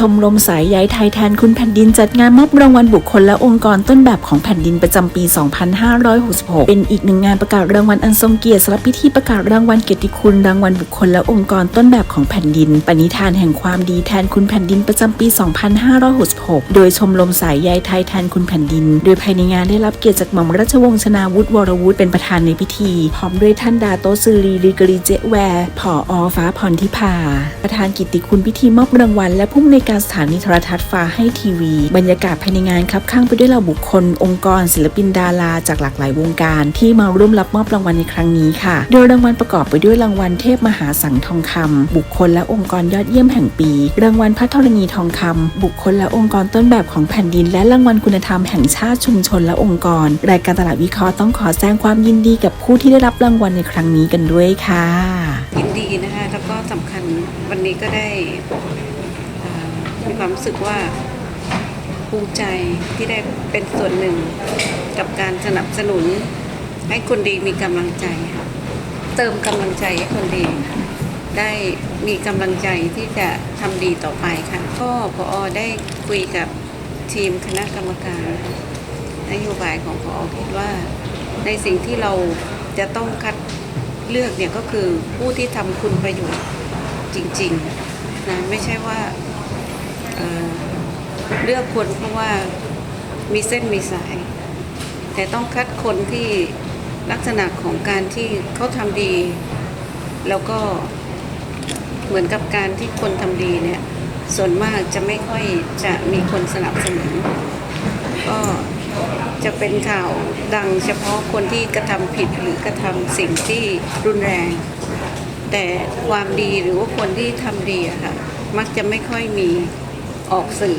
ชมรมสายใยไทยแทนคุณแผ่นดินจัดงานมอบรางวัลบุคคลและองค์กรต้นแบบของแผ่นดินประจำปี 2566 เป็นอีกหนึ่งงานประกาศรางวัลอันทรงเกียรติสำหรับพิธีประกาศรางวัลเกียรติคุณรางวัลบุคคลและองค์กรต้นแบบของแผ่นดิน ปณิธานแห่งความดีแทนคุณแผ่นดินประจำปี 2566 โดยชมรมสายใยไทยแทนคุณแผ่นดิน โดยภายในงานได้รับเกียรติจากหม่อมราชวงศ์ชนาวุฒิวรวุฒิเป็นประธานในพิธี พร้อมด้วยท่านดาโตซืรีลีกรีเจแวร์ผออฟ้าพรทิพาประธานกิตติคุณพิธีมอบรางวัลและผู้อำนวยการสถานีโทรทัศน์ฟ้าให้ทีวี บรรยากาศภายในงานครับข้างไปด้วยเหล่าบุคคล องค์กร ศิลปินดารา จากหลากหลายวงการที่มาร่วมรับมอบรางวัลในครั้งนี้ค่ะ โดยรางวัลประกอบไปด้วยรางวัลเทพมหาสังทองคำบุคคลและองค์กรยอดเยี่ยมแห่งปี รางวัลพระธรณีทองคำบุคคลและองค์กรต้นแบบของแผ่นดิน และรางวัลคุณธรรมแห่งชาติชุมชนและองค์กร รายการตลาดวิเคราะห์ต้องขอแสดงความยินดีกับผู้ที่ได้รับรางวัลในครั้งนี้กันด้วยค่ะยินดีนะคะแล้วก็สำคัญวันนี้ก็ได้ มีความรู้สึกว่าภูมิใจที่ได้เป็นส่วนหนึ่งกับการสนับสนุน ให้คนดีมีกำลังใจเติมกำลังใจให้คนดี ได้มีกำลังใจที่จะทำดีต่อไปค่ะก็พอได้คุยกับทีมคณะกรรมการนโยบายของพอคิดว่าในสิ่งที่เราจะต้องคัดเลือกเนี่ยก็คือผู้ที่ทำคุณประโยชน์จริงๆนะไม่ใช่ว่า เเลือกคนเพราะว่ามีเส้นมีสาย แต่ต้องคัดคนที่ลักษณะของการที่เขาทำดี แล้วก็เหมือนกับการที่คนทำดีเนี่ย ส่วนมากจะไม่ค่อยจะมีคนสนับสนุนก็จะเป็นข่าวดังเฉพาะคนที่กระทำผิดหรือกระทำสิ่งที่รุนแรง แต่ความดีหรือว่าคนที่ทำดีอะค่ะมักจะไม่ค่อยมี ออกสื่อ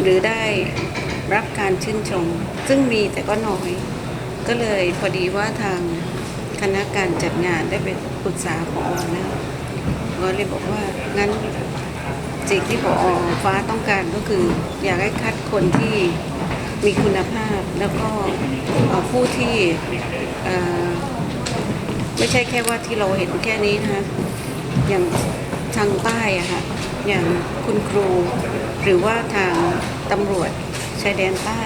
หรือได้รับการชื่นชม ซึ่งมีแต่ก็น้อย ก็เลยพอดีว่าทางคณะการจัดงานได้ไปปรึกษาพอนะก็เลยบอกว่างั้นสิ่งที่พอฟ้าต้องการก็คือ อยากให้คัดคนที่มีคุณภาพแล้วก็ผู้ที่ไม่ใช่แค่ว่าที่เราเห็นแค่นี้นะคะอย่าง ทางใต้อะค่ะอย่างคุณครู หรือว่าทางตำรวจชายแดนใต้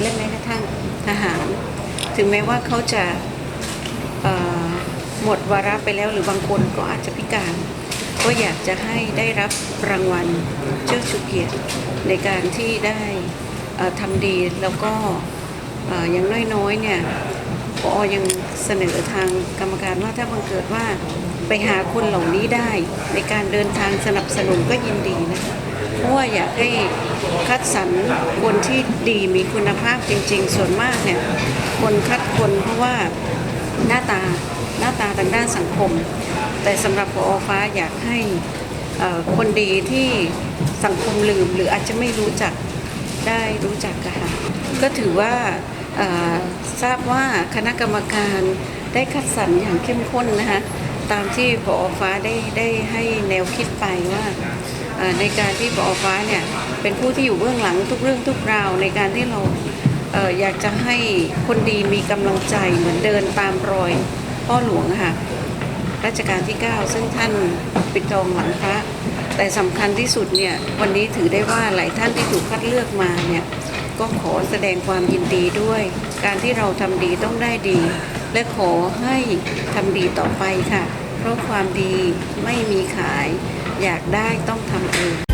และแม้กระทั่งทหาร ถึงแม้ว่าเขาจะหมดวาระไปแล้วหรือบางคนก็อาจจะพิการ ก็อยากจะให้ได้รับรางวัลเชิดชูเกียรติในการที่ได้ทำดีแล้วก็ออย่างน้อยๆเนี่ยปอยังเสนอทางกรรมการว่าถ้าบังเกิดว่า ไปหาคนเหล่านี้ได้ ในการเดินทางสนับสนุนก็ยินดีนะคะเพราะว่าอยากให้คัดสรรคนที่ดีมีคุณภาพจริง ๆ ส่วนมากเนี่ยคนคัดคนเพราะว่าหน้าตาหน้าตาทางด้านสังคม แต่สำหรับพอฟ้าอยากให้คนดีที่สังคมลืมหรืออาจจะไม่รู้จักได้รู้จักกันค่ะก็ถือว่าทราบว่าคณะกรรมการได้คัดสรรอย่างเข้มข้นนะคะ ตามที่พอฟ้าได้ได้ให้แนวคิดไปว่าในการที่พอฟ้าเนี่ยเป็นผู้ที่อยู่เบื้องหลังทุกเรื่องทุกราวในการที่เราเอออยากจะให้คนดีมีกำลังใจเหมือนเดินตามรอยพ่อหลวงค่ะรัชกาลที่ 9 ซึ่งท่านปิดทองหลังพระ แต่สำคัญที่สุดเนี่ยวันนี้ถือได้ว่าหลายท่านที่ถูกคัดเลือกมาเนี่ยก็ขอแสดงความยินดีด้วย การที่เราทำดีต้องได้ดี และขอให้ทำดีต่อไปค่ะ เพราะความดีไม่มีขาย อยากได้ต้องทำเอง